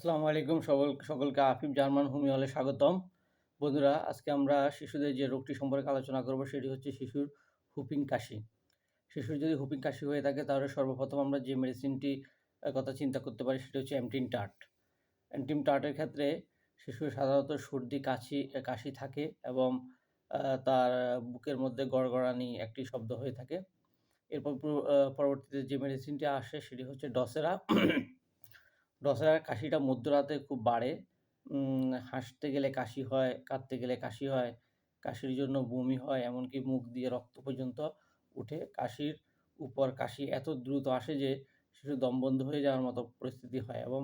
আসসালামু আলাইকুম সকল, সকলকে আফিফ জার্মান হোমি হলে স্বাগতম। বন্ধুরা, আজকে আমরা শিশুদের যে রোগটি সম্পর্কে আলোচনা করব সেটি হচ্ছে শিশুর হুপিং কাশি। শিশুর যদি হুপিং কাশি হয়ে থাকে, তাহলে সর্বপ্রথম আমরা যে মেডিসিনটি কথা চিন্তা করতে পারি সেটি হচ্ছে অ্যামটিন টার্ট। অ্যান্টিম টার্টের ক্ষেত্রে শিশুর সাধারণত সর্দি, কাশি কাশি থাকে এবং তার বুকের মধ্যে গড়গড়ানি একটি শব্দ হয়ে থাকে। এরপর পরবর্তীতে যে মেডিসিনটি আসে সেটি হচ্ছে ডসেরা। ডসেরার কাশিটা মধ্যরাতে খুব বাড়ে। হাসতে গেলে কাশি হয়, কাঁদতে গেলে কাশি হয়, কাশির জন্য বমি হয়, এমনকি মুখ দিয়ে রক্ত পর্যন্ত উঠে কাশির উপর কাশি এত দ্রুত আসে যে শিশু দমবন্ধ হয়ে যাওয়ার মতো পরিস্থিতি হয় এবং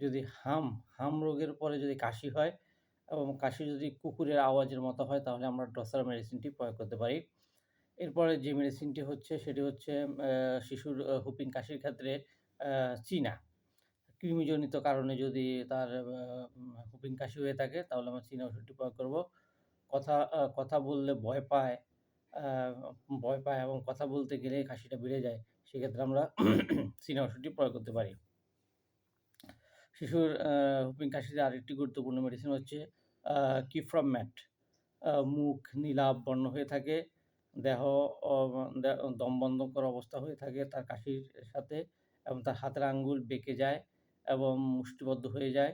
যদি হাম হাম রোগের পরে যদি কাশি হয় এবং কাশি যদি কুকুরের আওয়াজের মতো হয়, তাহলে আমরা ডসার মেডিসিনটি প্রয়োগ করতে পারি। এরপরে যে মেডিসিনটি হচ্ছে, সেটি হচ্ছে শিশুর হুপিং কাশির ক্ষেত্রে চীনা। কৃমিজনিত কারণে যদি তার হুপিং কাশি হয়ে থাকে তাহলে আমরা চীনা ওষুধটি প্রয়োগ করব। কথা কথা বললে ভয় পায় ভয় পায় এবং কথা বলতে গেলে কাশিটা বেড়ে যায় সেক্ষেত্রে আমরা চীনা ওষুধটি প্রয়োগ করতে পারি। শিশুর হুপিং কাশিতে আরেকটি গুরুত্বপূর্ণ মেডিসিন হচ্ছে কিফ্রম ম্যাট মুখ নীলাভ বর্ণ হয়ে থাকে দেহ আহ, দে- দম বন্ধকর অবস্থা হয়ে থাকে তার কাশির সাথে এবং তার হাতের আঙ্গুল বেঁকে যায় এবং মুষ্টিবদ্ধ হয়ে যায়।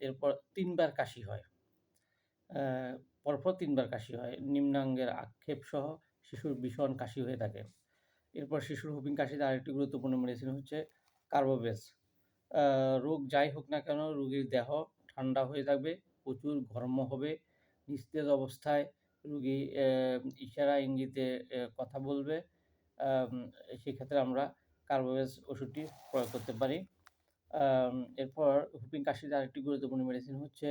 এরপর তিনবার কাশি হয়। পরপর তিনবার কাশি হয়। নিম্নাঙ্গের আক্ষেপ সহ শিশুর ভীষণ কাশি হয়ে থাকে। এরপর শিশুর হুপিং কাশিতে আরেকটি গুরুত্বপূর্ণ মেডিসিন হচ্ছে আহ, রোগ যাই হোক না কেন রোগীর দেহ ঠান্ডা হয়ে থাকবে প্রচুর ঘর্ম হবে নিস্তেজ অবস্থায় রুগী ইশারা ইঙ্গিতে কথা বলবে। সেক্ষেত্রে আমরা কার্বোভেজ ওষুধটি প্রয়োগ করতে পারি। এরপর হুপিং কাশিতে আরেকটি গুরুত্বপূর্ণ মেডিসিন হচ্ছে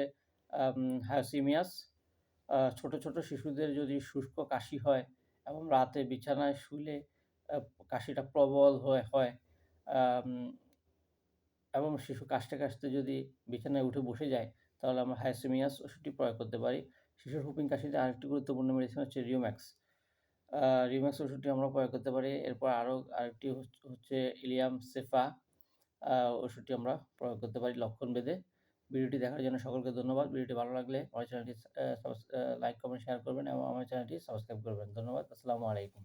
হায়োসিমিয়াস ছোট ছোট শিশুদের যদি শুষ্ক কাশি হয় এবং রাতে বিছানায় শুলে কাশিটা প্রবল হয়ে, হয় এবং শিশু কাশতে কাশতে যদি বিছানায় উঠে বসে যায়, তাহলে আমরা হাইসেমিয়াস ওষুধটি প্রয়োগ করতে পারি। শিশুর হুপিং কাশিতে আরেকটি গুরুত্বপূর্ণ মেডিসিন হচ্ছে রিওম্যাক্স রিওম্যাক্স ওষুধটি আমরা প্রয়োগ করতে পারি। এরপর আরও আরেকটি হচ- হচ্ছে ইলিয়াম সেফা ওষুধটি আমরা প্রয়োগ করতে পারি লক্ষণ বেঁধে ভিডিওটি দেখার জন্য সকলকে ধন্যবাদ। ভিডিওটি ভালো লাগলে আমার চ্যানেলটি লাইক কমেন্ট শেয়ার করবেন এবং আমার চ্যানেলটি সাবস্ক্রাইব করবেন। ধন্যবাদ। আসসালামু আলাইকুম।